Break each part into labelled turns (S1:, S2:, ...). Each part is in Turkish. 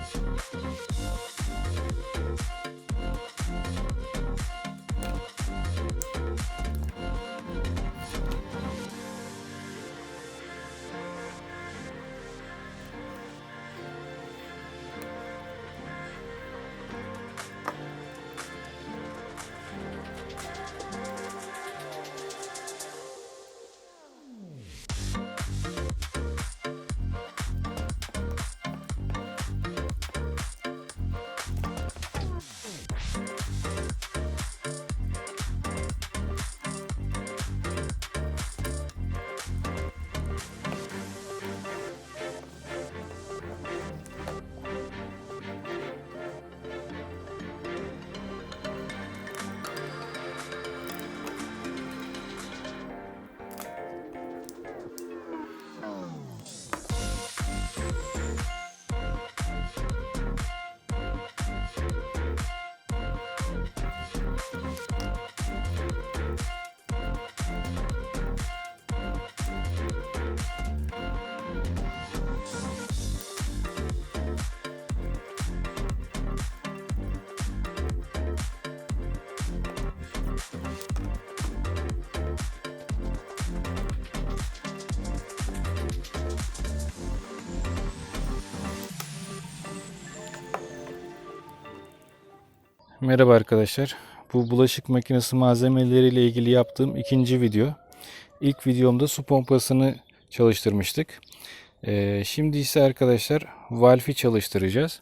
S1: Thank you. Merhaba arkadaşlar. Bu bulaşık makinesi malzemeleriyle ilgili yaptığım ikinci video. İlk videomda su pompasını çalıştırmıştık. Ee, şimdi ise arkadaşlar valfi çalıştıracağız.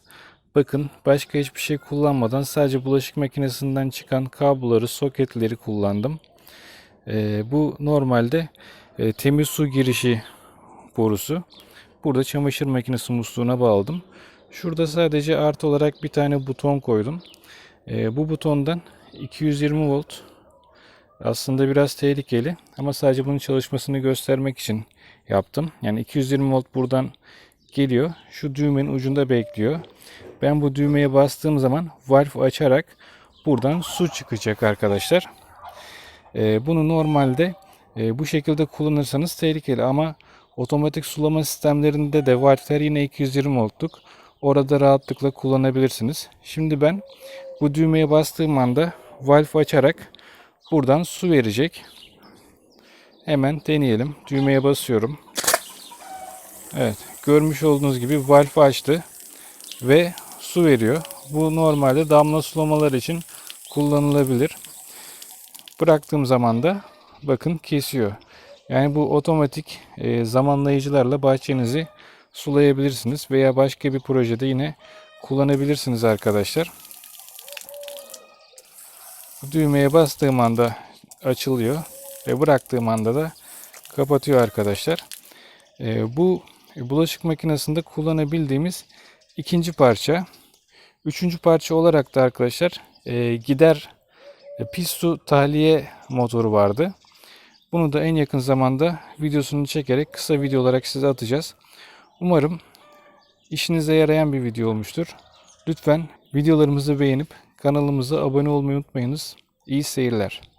S1: Bakın başka hiçbir şey kullanmadan sadece bulaşık makinesinden çıkan kabloları, soketleri kullandım. Ee, bu normalde e, temiz su girişi borusu. Burada çamaşır makinesi musluğuna bağladım. Şurada sadece artı olarak bir tane buton koydum. Ee, bu butondan 220 volt aslında biraz tehlikeli ama sadece bunun çalışmasını göstermek için yaptım. Yani 220 volt buradan geliyor. Şu düğmenin ucunda bekliyor. Ben bu düğmeye bastığım zaman valve açarak buradan su çıkacak arkadaşlar. Ee, bunu normalde e, bu şekilde kullanırsanız tehlikeli ama otomatik sulama sistemlerinde de valveler yine 220 voltluk. Orada rahatlıkla kullanabilirsiniz. Şimdi ben bu düğmeye bastığım anda valve açarak buradan su verecek. Hemen deneyelim. Düğmeye basıyorum. Evet, görmüş olduğunuz gibi valve açtı ve su veriyor. Bu normalde damla sulamalar için kullanılabilir. Bıraktığım zaman da bakın kesiyor. Yani bu otomatik e, zamanlayıcılarla bahçenizi sulayabilirsiniz veya başka bir projede yine kullanabilirsiniz arkadaşlar. Düğmeye bastığım anda açılıyor ve bıraktığım anda da kapatıyor arkadaşlar. Ee, bu bulaşık makinesinde kullanabildiğimiz ikinci parça. Üçüncü parça olarak da arkadaşlar e, gider e, pis su tahliye motoru vardı. Bunu da en yakın zamanda videosunu çekerek kısa video olarak size atacağız. Umarım işinize yarayan bir video olmuştur. Lütfen videolarımızı beğenip kanalımıza abone olmayı unutmayınız. İyi seyirler.